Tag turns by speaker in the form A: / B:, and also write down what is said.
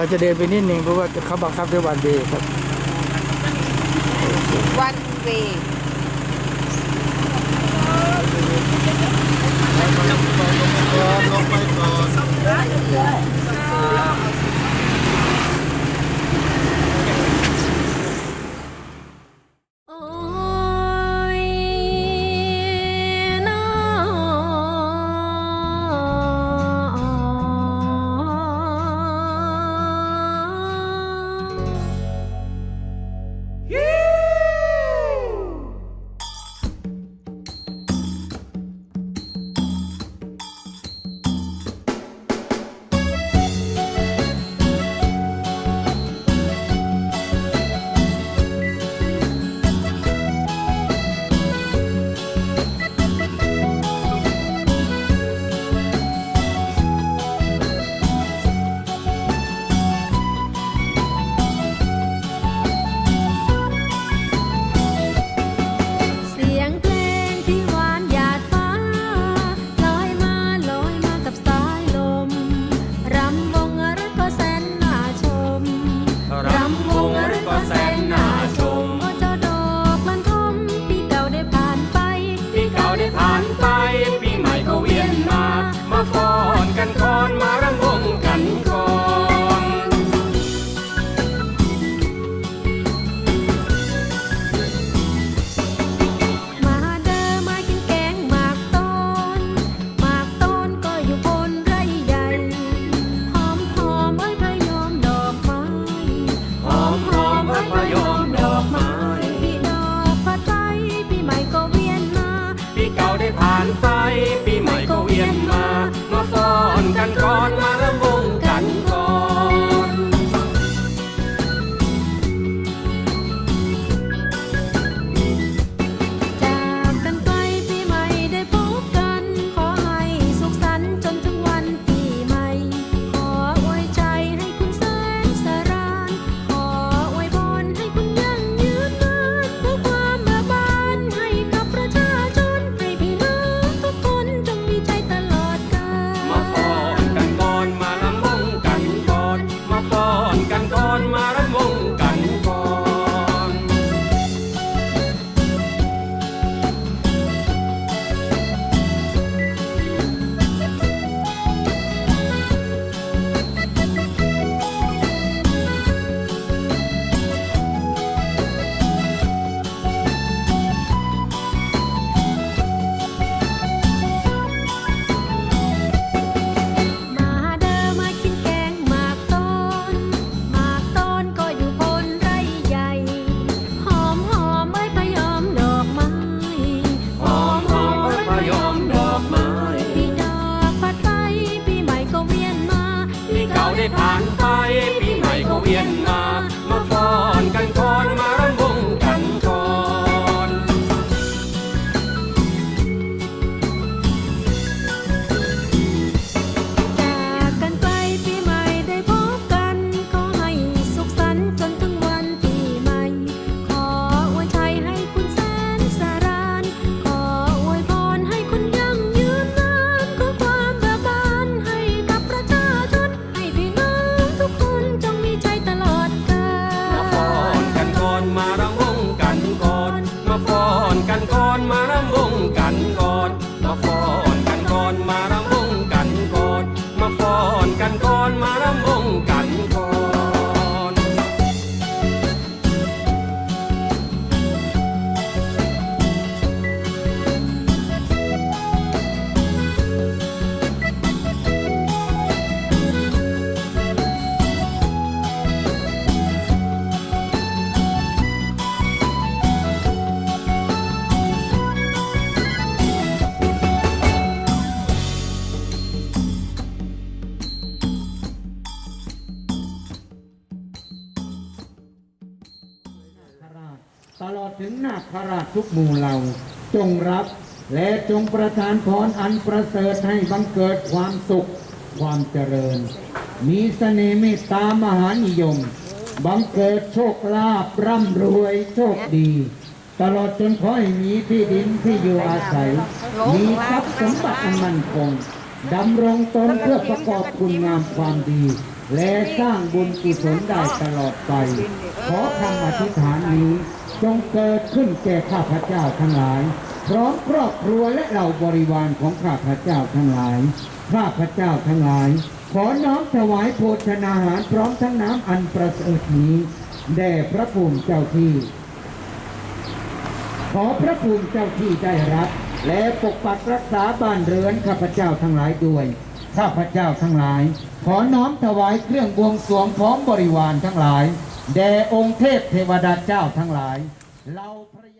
A: เราจะเดินไปนิดนึงเพราะว่าเขาบังคับด้วยวันเดย์ครับ
B: วัน
C: way กัน
D: ก่อนมา
E: รำวงกัน
F: ตลอดถึงนาคราชทุกหมู่เหล่า จงรับ และจงประทานพรอันประเสริฐให้บังเกิดความสุข ความเจริญ มีเสน่ห์เมตตามหานิยม บังเกิดโชคลาภร่ำรวยโชคดี ตลอดจนขอให้มีที่ดินที่อยู่อาศัย มีทรัพย์สมบัติอันมั่นคงดำรงตนเพื่อประกอบคุณงามความดี และสร้างบุญกุศลได้ตลอดไป ขอคำอธิษฐานนี้ จงเกิดขึ้นแก่ข้าพเจ้าทั้งหลาย พร้อมครอบครัวและเหล่าบริวารของข้าพเจ้าทั้งหลาย ข้าพเจ้าทั้งหลาย ขอน้อมถวายโภชนาหารพร้อมทั้งน้ำอันประเสริฐนี้แด่พระภูมิเจ้าที่ ขอพระภูมิเจ้าที่ได้รับ และปกปักรักษาบ้านเรือนข้าพเจ้าทั้งหลายด้วย ข้าพเจ้าทั้งหลาย ขอน้อมถวายเครื่องบวงสรวงพร้อมบริวารทั้งหลาย แด่องค์เทพเทวดาเจ้าทั้งหลาย เราพระยา